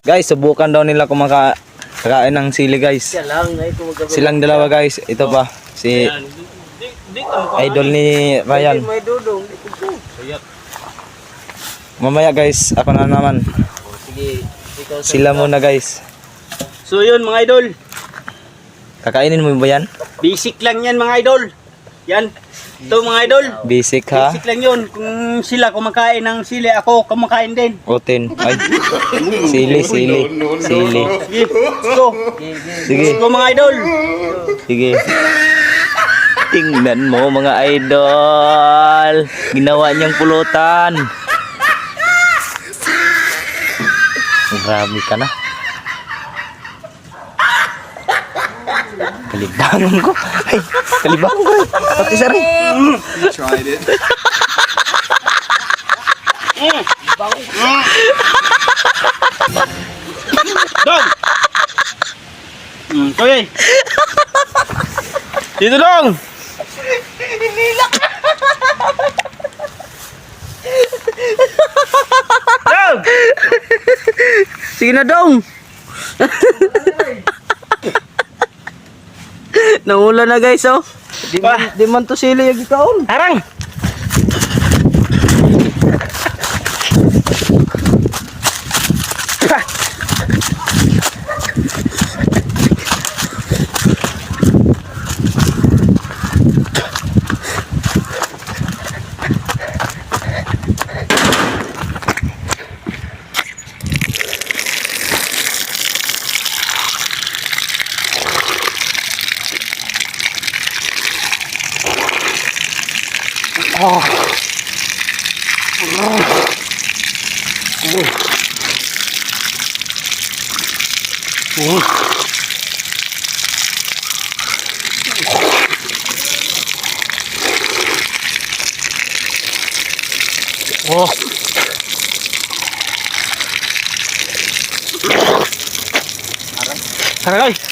Guys, subukan daw nila kumaka kakain ng sili guys. Silang dalawa guys. Ito pa. Si idol ni Ryan. Mamaya guys, ako na naman. Sa... Sila muna guys. So yun mga idol, Kakainin mo ba yan? basic lang yan mga idol. Yan. Ito mga idol. Basic ha? Basic lang yun. Kung sila kumakain ng sili, ako kumakain din. Otin. Ay. Sili, sili. Sili. Sige, go. Sige. Go mga idol. Sige. Tingnan mo mga idol. Ginawa niyang pulutan. Grabe ka na. Kalibangan ko. Ay, kalibangan ko eh. Pati sa rin. Dong! Hmm, kuya. Dito dong! Dong! Sige na dong! Nangula na guys oh. Di man- man, di man to sili yung ikaon. Harang! 啊嗯。嗯。我我我好的好的